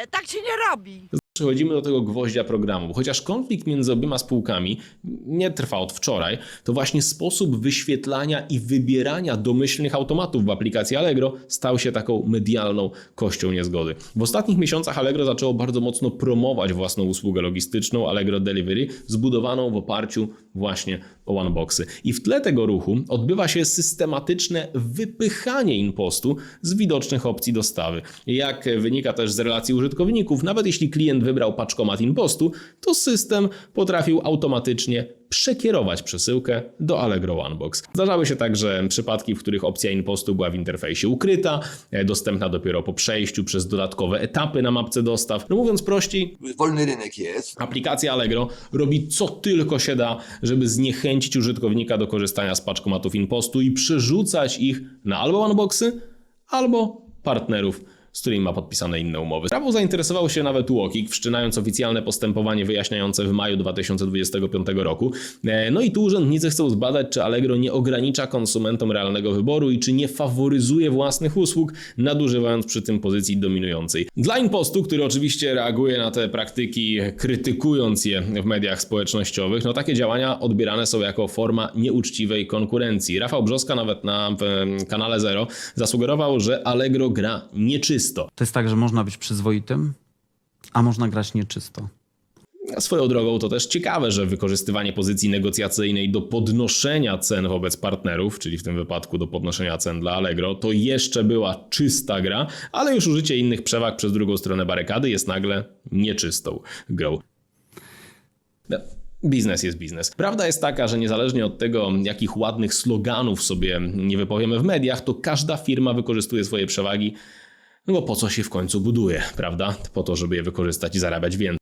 nie, tak się nie robi. Przechodzimy do tego gwoździa programu. Chociaż konflikt między obyma spółkami nie trwa od wczoraj, to właśnie sposób wyświetlania i wybierania domyślnych automatów w aplikacji Allegro stał się taką medialną kością niezgody. W ostatnich miesiącach Allegro zaczęło bardzo mocno promować własną usługę logistyczną Allegro Delivery, zbudowaną w oparciu właśnie o OneBoxy. I w tle tego ruchu odbywa się systematyczne wypychanie impostu z widocznych opcji dostawy. Jak wynika też z relacji użytkowników, nawet jeśli klient wybrał paczkomat impostu, to system potrafił automatycznie przekierować przesyłkę do Allegro OneBox. Zdarzały się także przypadki, w których opcja impostu była w interfejsie ukryta, e, dostępna dopiero po przejściu przez dodatkowe etapy na mapce dostaw. No mówiąc prościej, wolny rynek jest. Aplikacja Allegro robi co tylko się da, żeby zniechęcić użytkownika do korzystania z paczkomatów Impostu i przerzucać ich na albo OneBoxy, albo partnerów, z którymi ma podpisane inne umowy. Sprawą zainteresował się nawet Łokik, wszczynając oficjalne postępowanie wyjaśniające w maju 2025 roku. E, No i tu urzędnicy chcą zbadać, czy Allegro nie ogranicza konsumentom realnego wyboru i czy nie faworyzuje własnych usług, nadużywając przy tym pozycji dominującej. Dla Impostu, który oczywiście reaguje na te praktyki, krytykując je w mediach społecznościowych, no takie działania odbierane są jako forma nieuczciwej konkurencji. Rafał Brzoska nawet na kanale Zero zasugerował, że Allegro gra nieczysto. To jest tak, że można być przyzwoitym, a można grać nieczysto. Swoją drogą to też ciekawe, że wykorzystywanie pozycji negocjacyjnej do podnoszenia cen wobec partnerów, czyli w tym wypadku do podnoszenia cen dla Allegro, to jeszcze była czysta gra, ale już użycie innych przewag przez drugą stronę barykady jest nagle nieczystą grą. No, Biznes jest biznes. Prawda jest taka, że niezależnie od tego, jakich ładnych sloganów sobie nie wypowiemy w mediach, to każda firma wykorzystuje swoje przewagi, no bo po co się w końcu buduje, prawda? Po to, żeby je wykorzystać i zarabiać więcej.